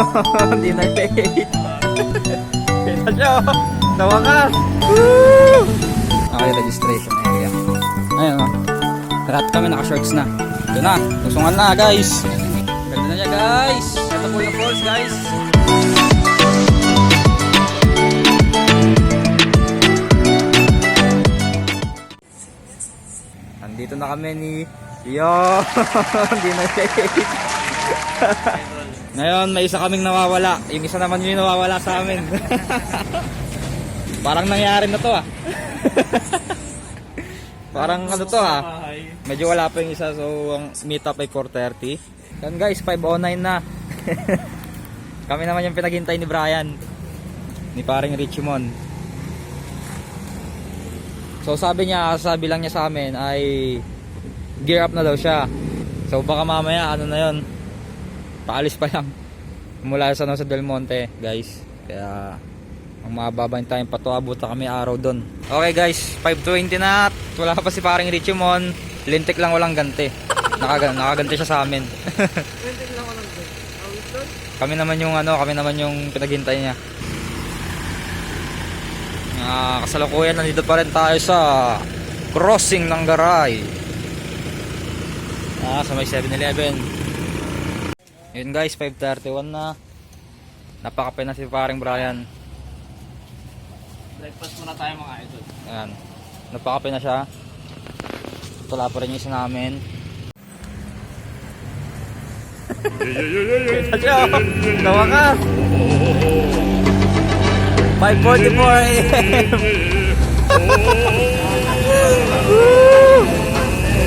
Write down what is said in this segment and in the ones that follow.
Hindi na late. Kita nyo. Tawakas. Woo! Okay, registration area. Ayun o. Lahat kami naka-shorts na. Ito na. Tusungan na guys. Ganda na niya guys. Ito po yung falls guys. Andito na kami ni Yo. Hindi na late. Ngayon, may isa kaming nawawala. Yung isa naman yung nawawala sa amin. Parang nangyari na to ah. Parang ano to ah. Medyo wala pa yung isa so ang meet up ay 4.30. Yan guys, 5.09 na. Kami naman yung pinaghintay ni Brian. Ni paring Richmond. So sabi niya, sabi lang niya sa amin ay gear up na daw siya. So baka mamaya ano na yon paalis pa lang. Mula sa Jose del Monte guys. Kaya ang mababa yung time pa to abot na kami araw doon okay guys. 5.20 na at wala pa si paring Richimon. Lintik lang walang ganti. Nakagan nakaganti siya sa amin. Kami naman yung ano kami naman yung pinaghintay niya. Ah, kasalukuyan nandito pa rin tayo sa crossing ng Garay. Ah sa may 7-Eleven yun guys, 5.31 na. Napakape na si paring Brian. Breakfast muna tayo mga idol. Ayan. Napakape na siya. Tula pa rin yung isa namin. Kita siya! Tawa ka! 5.44 a.m.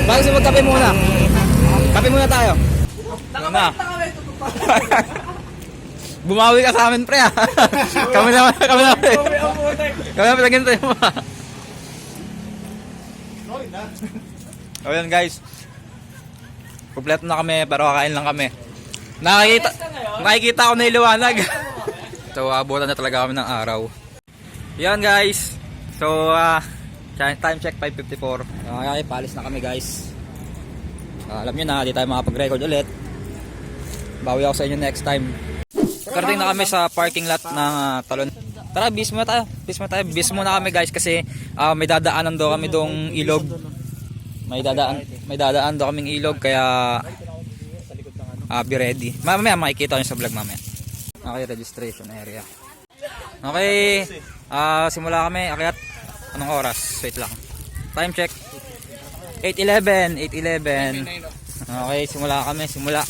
Bago siya magkape muna. Kape muna tayo. Ano na? Bumawi ka sa amin pre ah. kami naman, kami naman. Kami naman naghintay mo ah. O yan guys. Kompleto na kami pero kakain lang kami. Nakikita, nakikita ko na iliwanag. so abutan na talaga kami ng araw. Yan guys. So ah, time check 5.54. Okay, palis na kami guys. Ah, alam nyo na, di tayo makapag-record ulit. Bawi ako sa inyo next time. Karating na kami sa parking lot ng ah, talon. Tara, bis muna tayo. Bis muna tayo. Bis muna kami guys kasi ah, may dadaanan daw kami dong ilog. May dadaan, may dadaan daw kaming ilog kaya ah, be ready. Mamaya makikita nyo sa vlog mamaya. Okay, registration area. Okay, ah simula kami. Akyat, anong oras? Wait lang. Time check. 8.11, 8.11. Okay, simula kami, simula.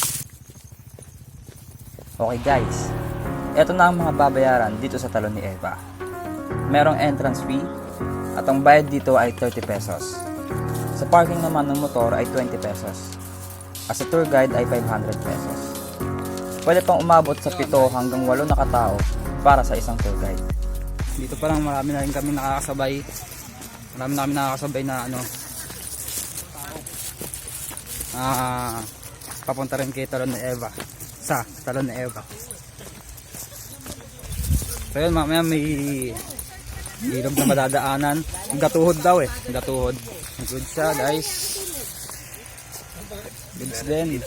Okay guys, ito na ang mga babayaran dito sa talon ni Eva. Merong entrance fee at ang bayad dito ay 30 pesos. Sa parking naman ng motor ay 20 pesos. As a tour guide ay 500 pesos. Pwede pang umabot sa 7 hanggang 8 na katao para sa isang tour guide. Dito pa lang marami na rin kami nakakasabay. Marami na kami nakakasabay na ano. Ah, papunta rin kay talon ni Eva sa talon ni Eva. So yun, mamaya may ilog na madadaanan. Ang gatuhod daw eh. Ang gatuhod. Good siya guys. Goods din.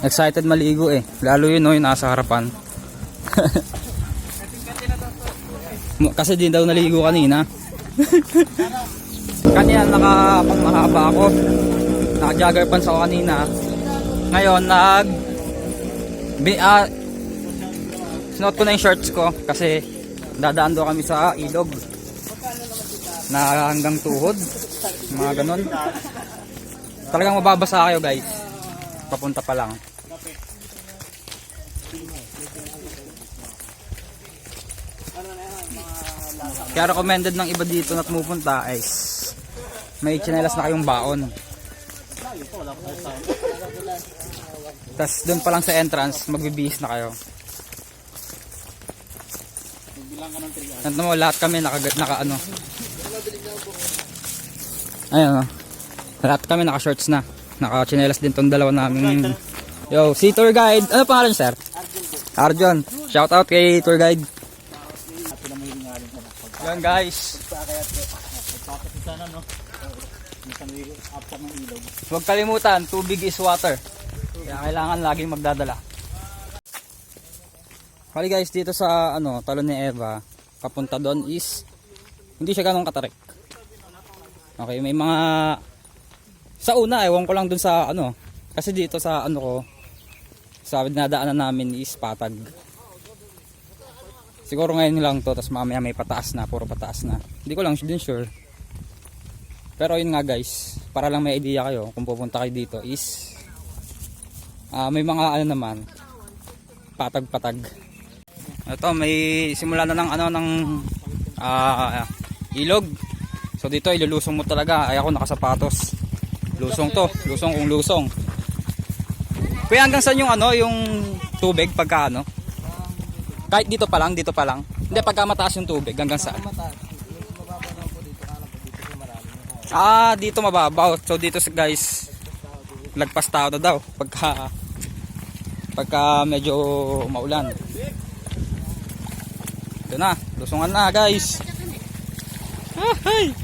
Excited maligo eh. Lalo yun no, yung nasa harapan. Kasi din daw naligo kanina. kanina nakapang mahaba ako. Naka-jogger pants ako kanina. Ngayon nag bi ah, sinuot ko na yung shorts ko kasi dadaan daw kami sa ilog na hanggang tuhod mga ganon talagang mababasa kayo guys papunta pa lang Kaya recommended ng iba dito na pumupunta is may chinelas na kayong baon. Tapos doon pa lang sa entrance, magbibihis na kayo. Tanto mo, lahat kami naka, naka ano. Ayun o. Lahat kami naka-shorts na. Naka-chinelas din tong dalawa namin. Yo, si tour guide. Ano pangalan, sir? Arjon. Shout out kay tour guide. Yan guys. Huwag kalimutan, tubig is water. Kaya kailangan laging magdadala. Kali guys, dito sa ano, talon ni Eva, papunta doon is hindi siya ganong katarik. Okay, may mga sa una, ewan ko lang dun sa ano, kasi dito sa ano ko, sa dinadaanan namin is patag. Siguro ngayon lang to, tapos mamaya may pataas na, puro pataas na. Hindi ko lang din sure. Pero yun nga guys, para lang may idea kayo kung pupunta kayo dito is ah, may mga ano naman, patag-patag. Ito, may simula na ng ano ng ah, ilog. So dito ilulusong mo talaga. Ay ako nakasapatos. Lusong to, lusong kung lusong. Kuya hanggang saan yung ano, yung tubig pagka ano? Kahit dito pa lang, dito pa lang. Hindi pagka mataas yung tubig hanggang saan? Ah, dito mababaw. So dito sa guys, lagpas tao na daw pagka pagka medyo maulan. Ito na, lusungan na guys. Ah, hey.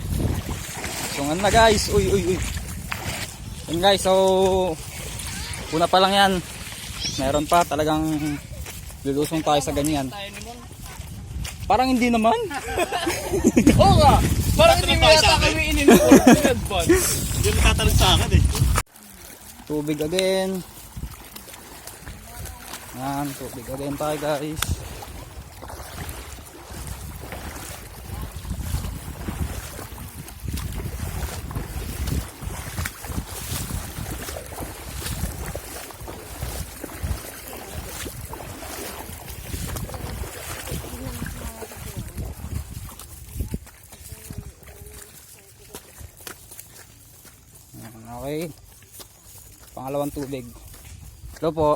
Lusungan na guys. Uy, uy, uy. Yun guys, so una pa lang yan. Meron pa talagang lulusong tayo sa ganyan. Parang hindi naman. Oo nga! Parang hindi mo yata kami ininom. Hindi mo tatanong sa akin eh. Tubig again. Yan, tubig again tayo guys. Yan, Okay. Pangalawang tubig. Hello po.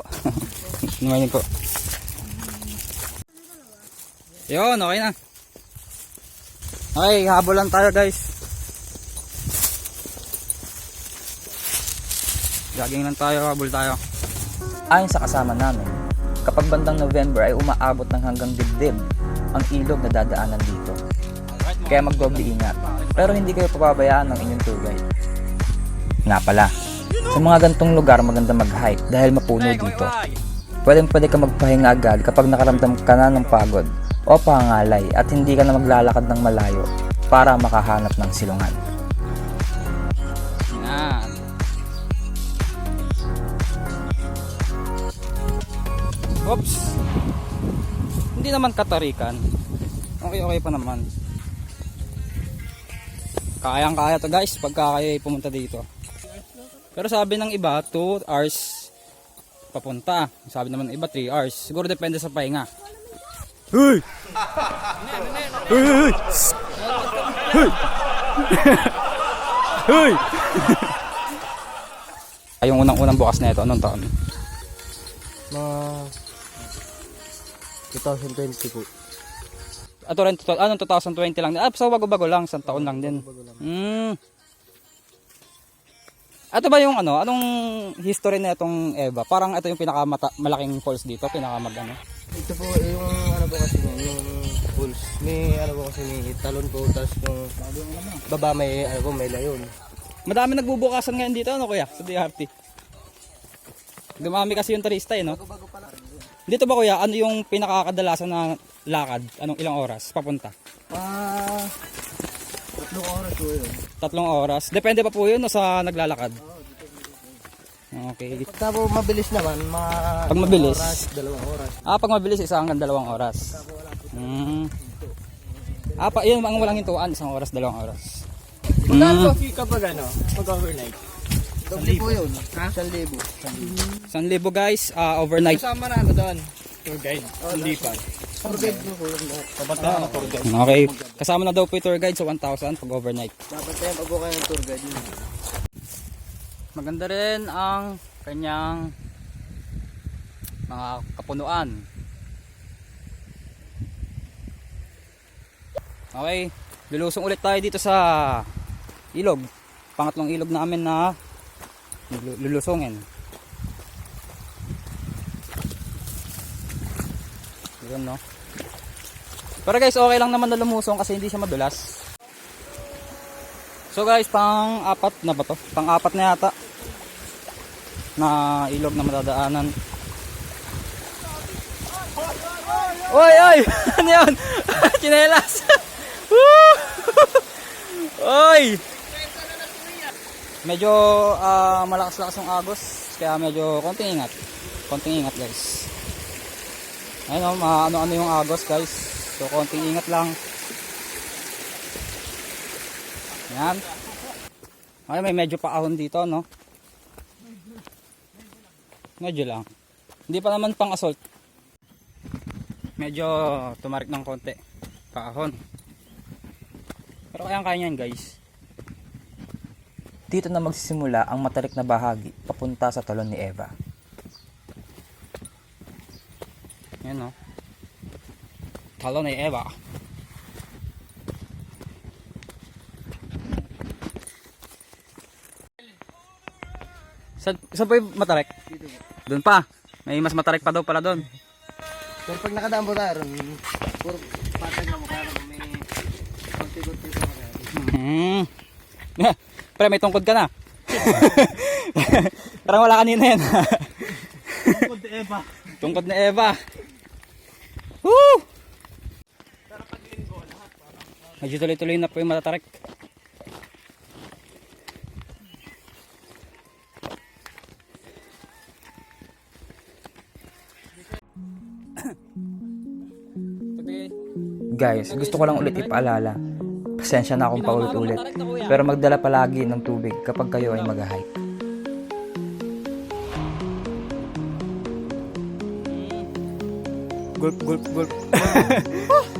Morning po. Yun, okay na. Okay, habol lang tayo guys. Jogging lang tayo, habol tayo. Ayon sa kasama namin, kapag bandang November ay umaabot ng hanggang dibdib ang ilog na dadaanan dito. Kaya magdoble ingat. Pero hindi kayo pababayaan ng inyong tour. Nga pala, sa mga gantong lugar maganda mag-hike dahil mapuno dito. Pwedeng pwede ka magpahinga agad kapag nakaramdam ka na ng pagod o pangalay at hindi ka na maglalakad ng malayo para makahanap ng silungan. Oops. Hindi naman katarikan. Okay, okay pa naman. Kayang kaya to guys pagka kayo ay pumunta dito. Pero sabi ng iba, 2 hours papunta. Sabi naman ng iba, 3 hours. Siguro depende sa pahinga. Hey! Hey! Hey! Hey! Hey! Ay, yung unang-unang bukas na ito, anong taon? Mga 2020 po. Ato rin, anong 2020 lang? Ah, so bago-bago lang, isang taon lang din. Hmm. Ato ba yung ano, anong history na itong Eva? Parang ito yung pinakamalaking falls dito, pinakamag ano. Ito po yung ano po kasi yun, yung pools. May ano po kasi may talon po tapos yung baba may ano po may layon. Madami nagbubukasan ngayon dito, ano kuya, sa DRT. Dumami kasi yung turista eh, no? Dito ba kuya, ano yung pinakakadalasan na lakad? Anong ilang oras papunta? Ah, tatlong oras po yun. Tatlong oras. Depende pa po yun no, sa naglalakad. Okay. Pagka po mabilis naman, mga Pag mabilis? oras, dalawang oras. Ah, pag mabilis, isa hanggang dalawang oras. Hmm. Ah, pa, yun ang walang hintuan, isang oras, dalawang oras. Magkano fee kapag ano? Pag overnight? Doble po yun. Isang libo. San libo guys, ah, overnight. Kasama na ano doon? Tour guide. Hindi pa. Po lahat. Dapat na ano tour guide. Okay. Kasama na daw po yung tour guide sa 1,000 pag overnight. Dapat tayo pag kayo ng tour guide yun. Maganda rin ang kanyang mga kapunuan. Okay, lulusong ulit tayo dito sa ilog. pangatlong ilog namin na lulu- lulusongin. Yun no. Pero guys, okay lang naman na lumusong kasi hindi siya madulas. So guys, pang apat na ba to? Pang apat na yata na ilog na madadaanan. Oy, oy! Ano yun? Chinelas! Oy! Medyo ah, malakas-lakas ang agos, kaya medyo konting ingat. Konting ingat guys. Ayun o, ano-ano yung agos guys. So konting ingat lang. Yan. Ay, may medyo paahon dito, no? Medyo lang. Hindi pa naman pang assault. Medyo tumarik ng konti. Paahon. Pero kaya kaya yan, guys. Dito na magsisimula ang matarik na bahagi papunta sa talon ni Eva. Yan, no? Talo ni Eva. Saan, saan pa yung matarik? Doon pa. May mas matarik pa daw pala doon. Pero pag nakadaan po tayo, ron, puro patag na mukha na may konti-konti pa kaya. Hmm. Pre, may tungkod ka na. Parang wala kanina yan. Tungkod ni Eva. tungkod ni Eva. Woo! Medyo tuloy-tuloy na po yung matatarik. Guys, gusto ko lang ulit ipaalala. Pasensya na akong paulit-ulit. Pero magdala palagi ng tubig kapag kayo ay mag-hike. Gulp, gulp, gulp.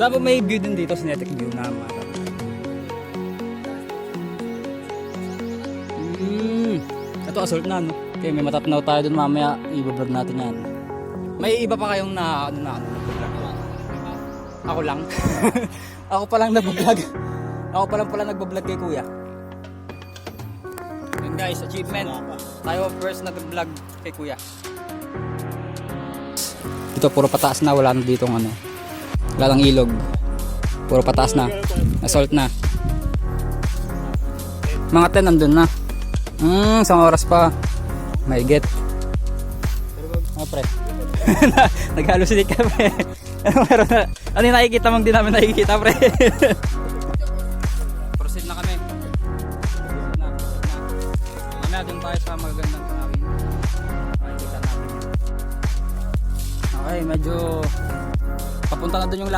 Po may view din dito, cinetic view na mga? Mm. Ito assault na no. Okay, may matatanaw tayo dun mamaya. I-vlog natin yan. May iba pa kayong na ano na ano nagbablog? Ako lang. Ako pa lang nagbablog. Ako pa lang pala nagbablog kay kuya. Yun guys, achievement. Tayo first nag-vlog kay kuya. Ito puro pataas na, wala na dito ano. Wala lang ilog. Puro pataas na. Assault na. Mga 10 nandun na. Hmm, isang oras pa. May get. Oh, pre. Nag-hallucinate ka, pre. ano meron na? Ano yung nakikita mong di namin nakikita, pre?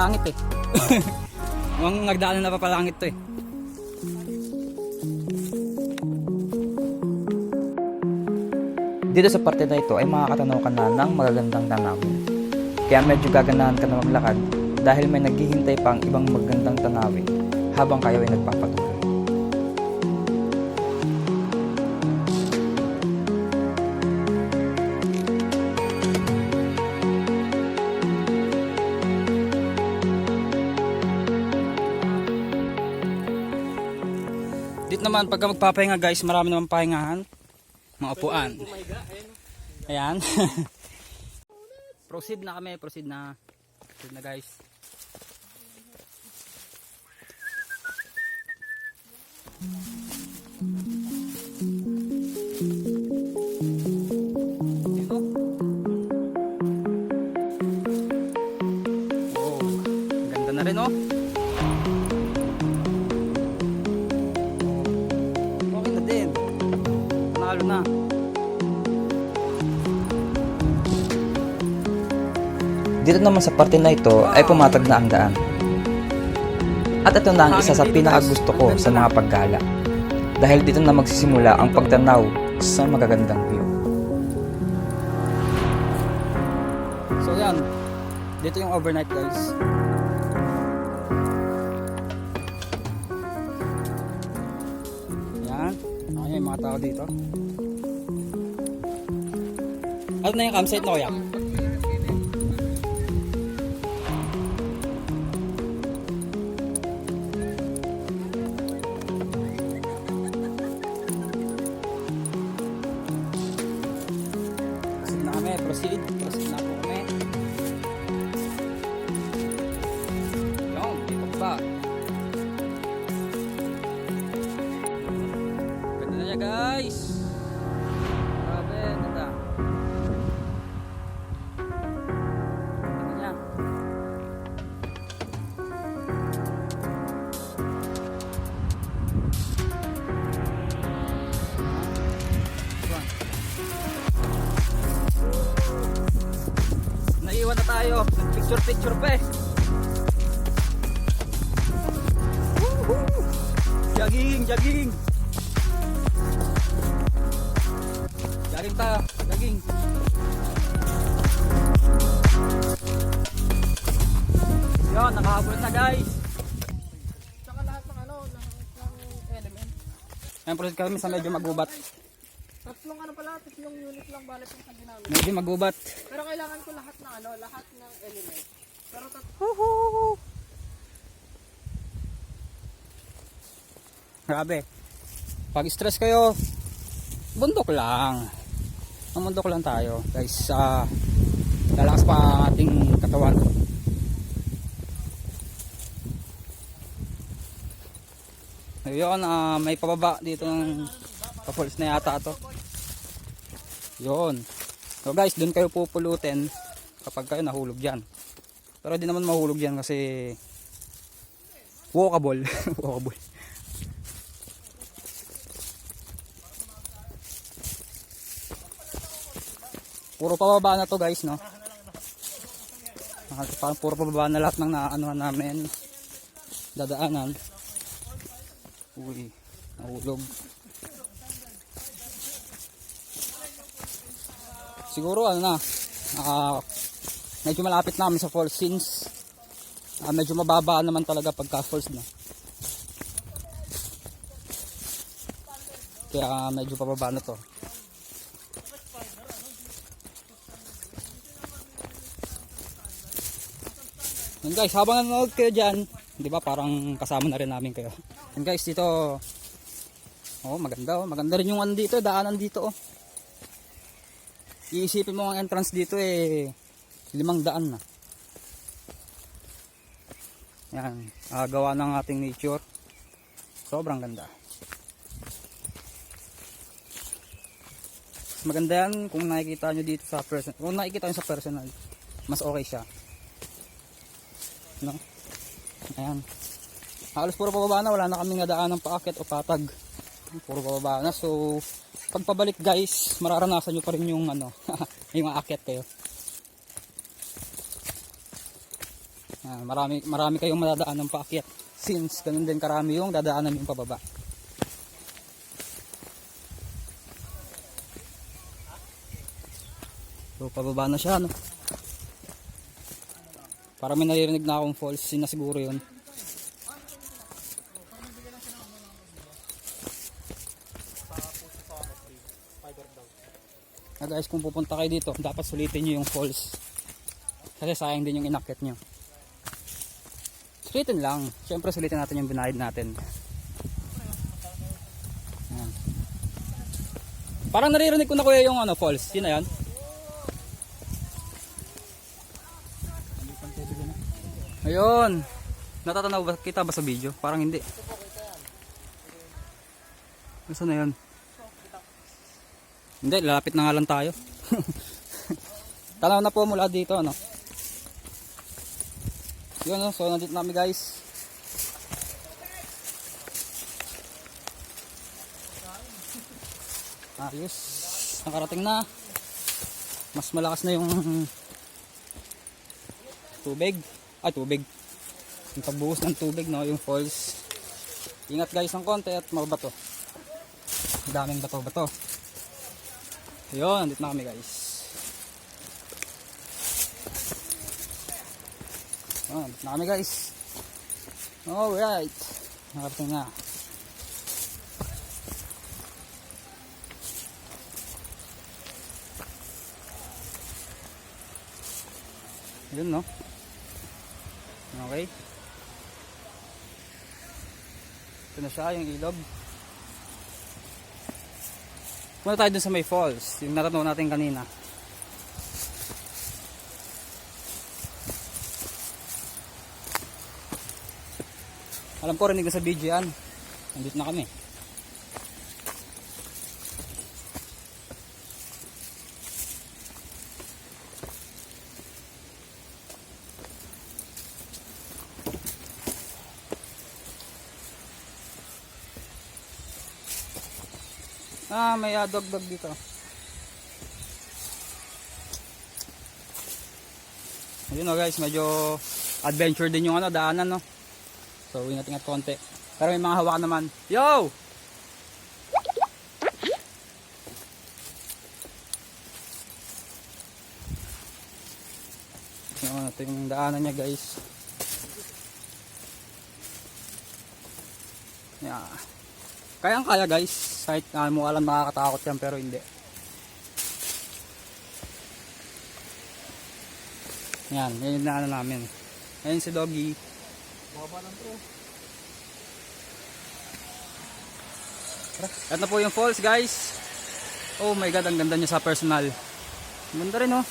papunta na dun yung langit eh. Mukhang nagdaan na pa palangit to eh. Dito sa parte na ito ay makakatanaw ka na ng magagandang tanawin. Kaya medyo gaganahan ka na maglakad dahil may naghihintay pa ang ibang magandang tanawin habang kayo ay nagpapatuloy. Naman pagka magpapahinga guys, marami naman pahingahan. Mga upuan. Ayan. proceed na kami, proceed na. Proceed na guys. Oh, ganda na rin oh. Panalo na. Dito naman sa parte na ito ay pumatag na ang daan. At ito na ang isa sa pinakagusto ko sa mga paggala. Dahil dito na magsisimula ang pagtanaw sa magagandang view. So yan. Dito yung overnight guys. Yan. Okay, may mga tao dito. Ano na yung campsite na kuya? Jogging, jogging. Jogging tayo, jogging. Yun, nakahabol na guys. Tsaka lahat ng ano, ng, ng element. Ayan, proceed kami sa medyo magubat. Tatlong ano pala, tatlong unit lang balik yung sa ginamit. Medyo magubat. Pero kailangan ko lahat ng ano, lahat ng element. Pero tat Grabe. Pag stress kayo, bundok lang. Ang bundok lang tayo. Guys, uh, lalakas pa ang ating katawan. Ayun, ah, may pababa dito ng papulis na yata to. Yun. So guys, dun kayo pupulutin kapag kayo nahulog dyan. Pero di naman mahulog dyan kasi walkable. walkable. Puro pababa na to guys, no? Parang puro pababa na lahat ng naanohan namin. Dadaanan. Uy, nahulog. Siguro ano na, naka, medyo malapit na kami sa falls since ah, medyo mababa naman talaga pagka falls na. Kaya medyo pababa na to. Yan guys, habang nanonood kayo dyan, di ba parang kasama na rin namin kayo. Yan guys, dito, oh maganda oh, maganda rin yung ano dito, daanan dito oh. Iisipin mo ang entrance dito eh, limang daan na. Yan, ah, gawa ng ating nature. Sobrang ganda. Maganda yan kung nakikita nyo dito sa personal. Kung nakikita nyo sa personal, mas okay siya. No? Ayan. Halos puro pababa na. Wala na kaming nadaan ng paakit o patag. Puro pababa na. So, pag pabalik guys, mararanasan nyo pa rin yung ano, yung aakyat kayo. Ayan, marami, marami kayong madadaan ng paakyat. Since ganun din karami yung dadaanan yung pababa. So, pababa na siya, no? Para may naririnig na akong false, yun na siguro yun. Na guys, kung pupunta kayo dito, dapat sulitin nyo yung falls. Kasi sayang din yung inakit nyo. Sulitin lang. Siyempre sulitin natin yung binayad natin. Ayan. Parang naririnig ko na kuya yung ano, falls. Yun na yan. Ayun. Natatanaw ba kita ba sa video? Parang hindi. Nasaan na yan? Hindi, lalapit na nga lang tayo. Tanaw na po mula dito, ano? Yun, so nandito namin guys. Ayos. Nakarating na. Mas malakas na yung tubig. Ay, tubig. Yung pagbuhos ng tubig, no? Yung falls. Ingat guys ng konti at mga bato. Daming bato-bato. Ayun, dito na kami guys. Ayun, dito na kami guys. Alright. Nakarating na. Yun no. Okay. Ito na siya, yung ilog. Muna tayo dun sa may falls, yung natanaw natin kanina. Alam ko rinig na sa video yan. Nandito na kami. Ah, may uh, dog-dog dito. Ayun o guys, medyo adventure din yung ano, daanan no. So ingat-ingat konti. Pero may mga hawakan naman. Yo! Tingnan natin yung daanan niya guys. Yeah. Kayang kaya guys. Kahit uh, mo alam nakakatakot yan pero hindi. Yan, yan yung daanan namin. Ayun si Doggy. At na po yung falls guys. Oh my god, ang ganda niya sa personal. Ganda rin oh.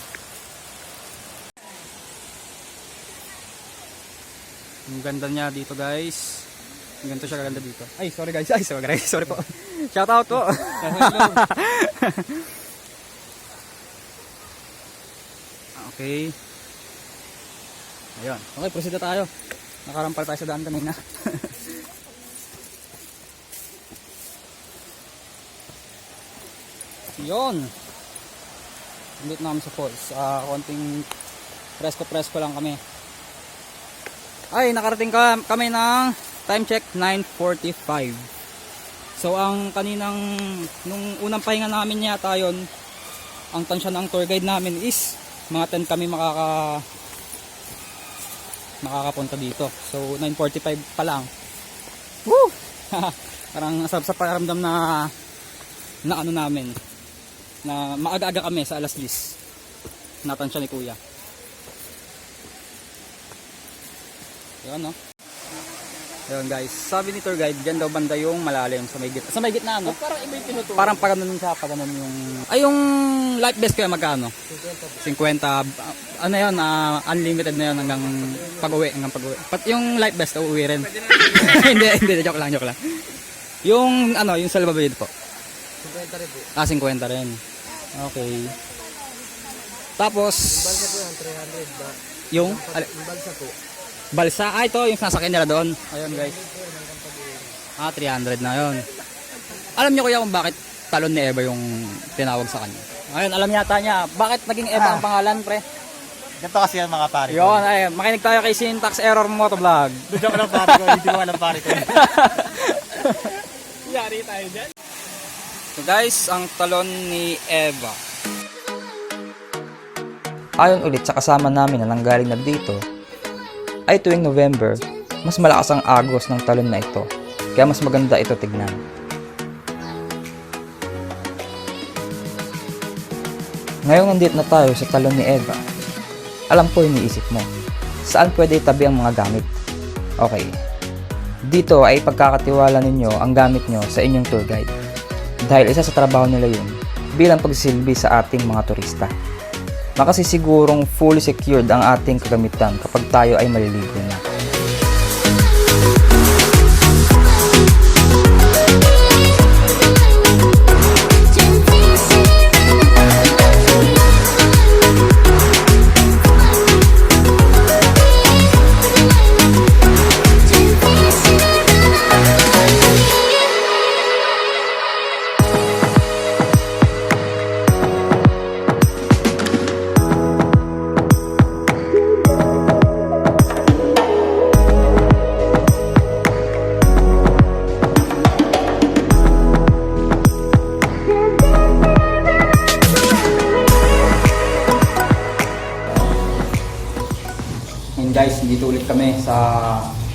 Ang ganda niya dito guys. Ang ganito siya kaganda dito. Ay, sorry guys. Ay, sorry guys. Sorry po. Shout out po. okay. Ayun. Okay, proceed na tayo. Nakarampal tayo sa daan kanina. Yun. Nandito namin sa falls. Ah, konting presko-presko lang kami. Ay, nakarating ka, kami ng time check 9.45. So, ang kaninang, nung unang pahinga namin yata yun, ang tansya ng tour guide namin is mga 10 kami makaka makakapunta dito. So, 9.45 pa lang. Woo! Parang sarap sa pakiramdam na na ano namin na maaga-aga kami sa alas 10 natansya ni kuya yun no yun guys sabi ni tour guide dyan daw banda yung malalim sa may gitna sa may gitna no Parang iba yung tinuturo. parang pag ganun siya pag ganun yung ay yung life vest kaya magkano 50 ah, ano yun ah, unlimited na yun hanggang pag uwi hanggang pag uwi Pat yung life vest uuwi rin hindi hindi joke lang joke lang yung ano yung salvavidas po 50 rin po. Ah, 50 rin. Okay. Tapos, Balsa po yan, 300 ba? yung Yung balsa po. Balsa. Ah, ito, yung sasakyan nila doon. Ayun, guys. Ah, 300 na yun. Alam niyo kuya kung bakit talon ni Eva yung tinawag sa kanya? Ayun, alam yata niya. Bakit naging Eva ang pangalan, pre? Ganito kasi yan mga pare. Yun, ay, makinig tayo kay Syntax Error Motovlog. Joke lang pare ko. Hindi ko alam pare ko. Yari tayo dyan. So guys, ang talon ni Eva. Ayon ulit sa kasama namin na nanggaling na dito, ay tuwing November, mas malakas ang agos ng talon na ito, kaya mas maganda ito tignan. Ngayong nandito na tayo sa talon ni Eva, alam ko iniisip mo, saan pwede itabi ang mga gamit? Okay, dito ay pagkakatiwala ninyo ang gamit nyo sa inyong tour guide. Dahil isa sa trabaho nila yun bilang pagsilbi sa ating mga turista makasisigurong fully secured ang ating kagamitan kapag tayo ay maliligo na.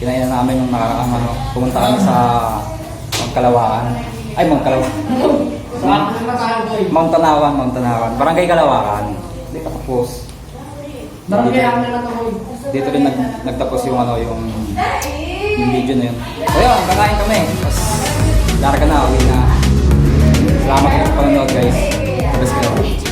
Kinainan namin yung nakaraang ano, pumunta kami sa Mount Kalawaan. Ay, Mount Kalawaan. Mount Tanawan, Mount Tanawan. Barangay Kalawakan. Hindi pa tapos. Barangay Dito rin nag, nagtapos yung ano, yung yung video na yun. So yun, kakain kami. Tapos, larga na, uwi na. Salamat sa panonood guys.